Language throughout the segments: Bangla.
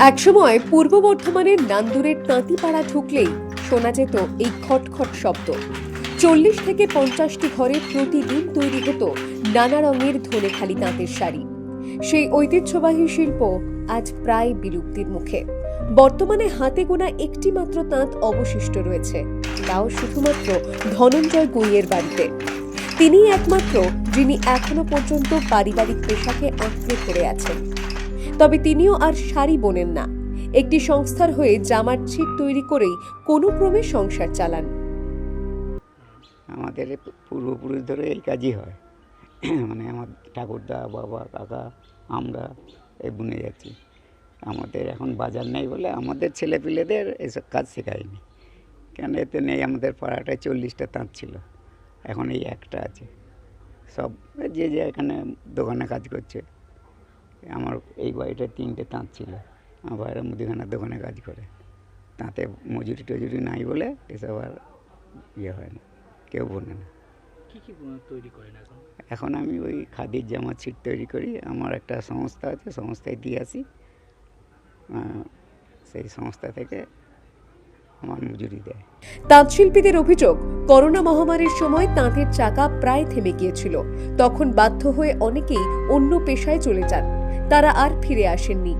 একসময় পূর্ব বর্ধমানের নান্দুরের তাঁতিপাড়া ঢুকলেই শোনা যেত এই খটখট শব্দ। চল্লিশ থেকে পঞ্চাশটি ঘরে প্রতিদিন তৈরি হতো নানা রঙের ধনেখালি তাঁতের শাড়ি। সেই ঐতিহ্যবাহী শিল্প আজ প্রায় বিলুপ্তির মুখে। বর্তমানে হাতে গোনা একটি মাত্র তাঁত অবশিষ্ট রয়েছে, তাও শুধুমাত্র ধনঞ্জয় গুইয়ের বাড়িতে। তিনিই একমাত্র যিনি এখনও পর্যন্ত পারিবারিক পেশাকে আঁকড়ে ধরে আছেন। তবে তিনিও আর শাড়ি বোনেন না। একটি সংস্থার হয়ে জামার ছিট তৈরি করেই কোনো ক্রমে সংসার চালান। আমাদের পূর্বপুরুষ ধরে এই কাজই হয়। মানে আমার ঠাকুরদা, বাবা, কাকা, আমরা এই বুনে যাচ্ছি। আমাদের এখন বাজার নেই বলে আমাদের ছেলেপিলেদের এসব কাজ শেখায়নি। কেন এতে নেই? আমাদের পাড়াটায় চল্লিশটা তাঁত ছিল। এখন এই একটা আছে। সব যে যে এখানে দোকানে কাজ করছে। আমার এই বাড়িটায় তিনটে তাঁত ছিল। আমার বাইরে মুদিখানার দোকানে কাজ করে। তাঁতে মজুরি টজুরি নাই বলে এসব আর ইয়ে হয় না কেউ বোনে না। কি তৈরি করেন এখন? এখন আমি ওই খাদির জামা ছিট তৈরি করি আমার একটা সংস্থা আছে সংস্থায় দিয়ে আসি। সেই সংস্থা থেকে আমার মজুরি দেয়। তাঁত শিল্পীদের অভিযোগ করোনা মহামারীর সময় তাঁতের চাকা প্রায় থেমে গিয়েছিল। তখন বাধ্য হয়ে অনেকেই অন্য পেশায় চলে যান। তারা আর ফিরে আসেননি।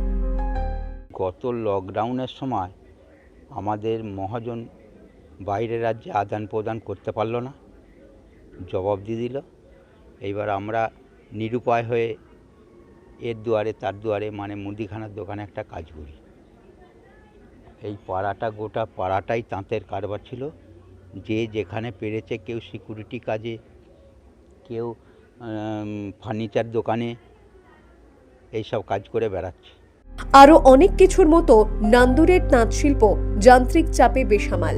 গত লকডাউনের সময় আমাদের মহাজন বাইরের রাজ্যে আদান প্রদান করতে পারল না। জবাব দিয়ে দিল, এইবার আমরা নিরুপায় হয়ে এর দুয়ারে তার দুয়ারে মানে মুদিখানার দোকানে একটা কাজ করি। এই পাড়াটা, গোটা পাড়াটাই তাঁতের কারবার ছিল। যে যেখানে পেরেছে কেউ সিকিউরিটি কাজে, কেউ ফার্নিচার দোকানে এইসব কাজ করে বেড়াচ্ছে। আরও অনেক কিছুর মতো নান্দুরের তাঁত শিল্প যান্ত্রিক চাপে বেসামাল।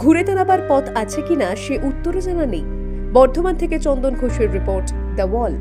ঘুরে দাঁড়াবার পথ আছে কিনা সে উত্তরও জানা নেই। বর্ধমান থেকে চন্দন ঘোষের রিপোর্ট, দ্য ওয়াল।